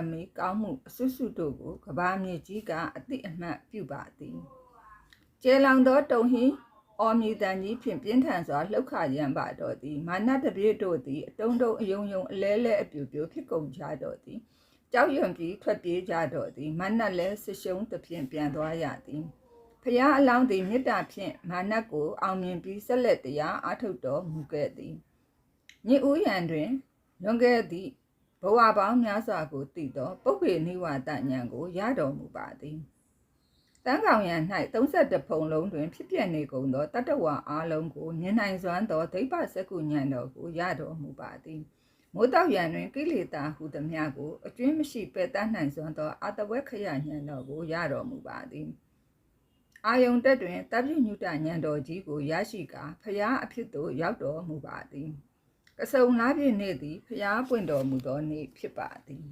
အမေကောင်းမှုအစွတ်စွတ်တို့ကိုကဘာမြေကြီးကအတိအမှတ်ပြုပါသည်ကျဲလောင်သောတုံဟင်းအော်မြည်တန်ကြီးဖြင့်ပြင်းထန်စွာလှုပ်ခါရန်ပါတော့သည်မာနတပြည့်တို့သည်အတုံးတုံအယုံယုံအလဲလဲအပြူပြူဖြစ်ကုန်ကြတော့သည်ကြောက်ရွံ့ပြီးထွက်ပြေးကြတော့သည်မာနလည်းဆရှုံးသဖြင့်ပြန်သွားရသည်ဖျားအလောင်းသည်မေတ္တာဖြင့်မာနကိုအောင်မြင်ပြီးဆက်လက်တရားအားထုတ်တော်မူခဲ့သည်ညဥ်ဥယံတွင်လွန်ခဲ့သည့် ဘဝပေါင်းများစွာကိုတည်သောပုပ္ပေနိဝါဒဉာဏ်ကိုရတော်မူပါသည်တန်းကောင်ရန်၌32ဖုံလုံးတွင် ဖြစ်ပြနေကုန်သောတတ္တဝါအားလုံးကိုမြင်နိုင်စွမ်းသောဒိဗ္ဗစကုဉာဏ်တော်ကိုရတော်မူပါသည်မိုးတောက်ရန်တွင်ကိလေသာဟုသမျှကိုအကျွင်းမရှိပယ်တတ်နိုင်စွမ်းသောအတဝက်ခရဉာဏ်တော်ကိုရတော်မူပါသည်အာယုန်တက်တွင်တပ်ပြုညုတဉာဏ်တော်ကြီးကိုရရှိကာဖရာအဖြစ်သို့ရောက်တော်မူပါသည် ကစုံလားပြည့်နေ့သည်ဖျားပွင့်တော်မူသောနေ့ဖြစ်ပါသည်